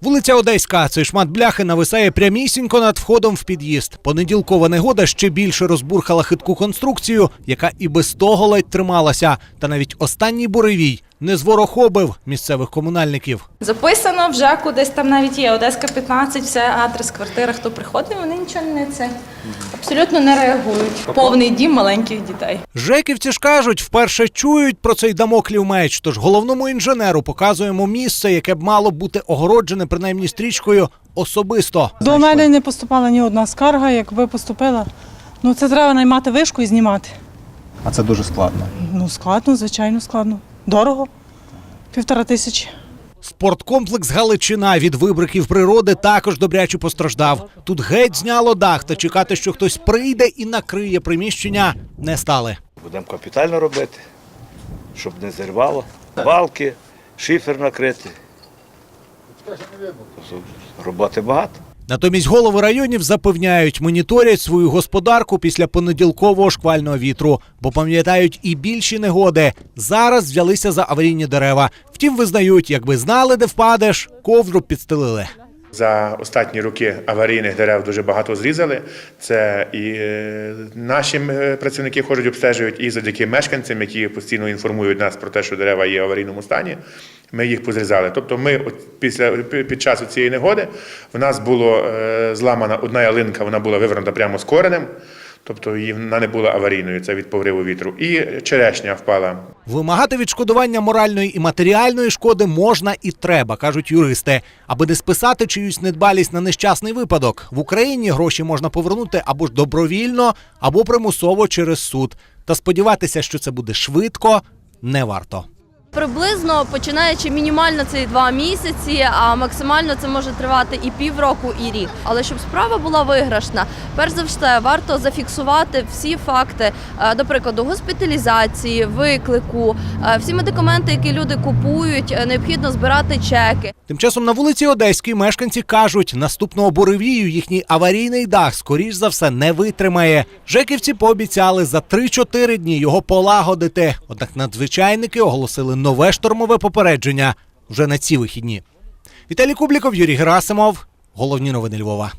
Вулиця Одеська. Цей шмат бляхи нависає прямісінько над входом в під'їзд. Понеділкова негода ще більше розбурхала хитку конструкцію, яка і без того ледь трималася. Та навіть останній буревій не зворохобив місцевих комунальників. Записано вже кудись там навіть є Одеська 15, все адрес, квартира, хто приходить, вони нічого не це абсолютно не реагують. Повний дім маленьких дітей. Жеківці ж кажуть, вперше чують про цей дамоклів меч. Тож головному інженеру показуємо місце, яке б мало бути огороджене принаймні стрічкою особисто. До мене не поступала ні одна скарга, якби поступила. Ну це треба наймати вишку і знімати. А це дуже складно. Ну складно, звичайно, складно. Дорого. Півтора тисячі. Спорткомплекс Галичина від вибриків природи також добряче постраждав. Тут геть зняло дах, та чекати, що хтось прийде і накриє приміщення, не стали. Будемо капітально робити, щоб не зірвало. Балки, шифер накрити. Роботи багато. Натомість голови районів запевняють, моніторять свою господарку після понеділкового шквального вітру, бо пам'ятають і більші негоди. Зараз взялися за аварійні дерева. Втім, визнають, якби знали, де впадеш, ковдру підстелили. За останні роки аварійних дерев дуже багато зрізали. Це і е, наші е, працівники ходять, обстежують, і завдяки мешканцям, які постійно інформують нас про те, що дерева є в аварійному стані. Ми їх позрізали. Тобто, ми після під час цієї негоди в нас було е, зламана одна ялинка, вона була вивернута прямо з коренем. Тобто її вона не була аварійною, це від повриву вітру. І черешня впала Вимагати відшкодування моральної і матеріальної шкоди можна і треба, кажуть юристи. Аби не списати чиюсь недбалість на нещасний випадок. В Україні гроші можна повернути або ж добровільно, або примусово через суд. Та сподіватися, що це буде швидко, не варто. Приблизно починаючи мінімально це два місяці, а максимально це може тривати і півроку, і рік. Але щоб справа була виграшна, перш за все варто зафіксувати всі факти, е, до прикладу, госпіталізації, виклику, е, всі медикаменти, які люди купують, е, необхідно збирати чеки. Тим часом на вулиці Одеській мешканці кажуть, наступного буревію їхній аварійний дах скоріш за все не витримає. Жеківці пообіцяли за 3-4 дні його полагодити. Однак надзвичайники оголосили нове штормове попередження вже на ці вихідні. Віталій Кубліков, Юрій Герасимов. Головні новини Львова.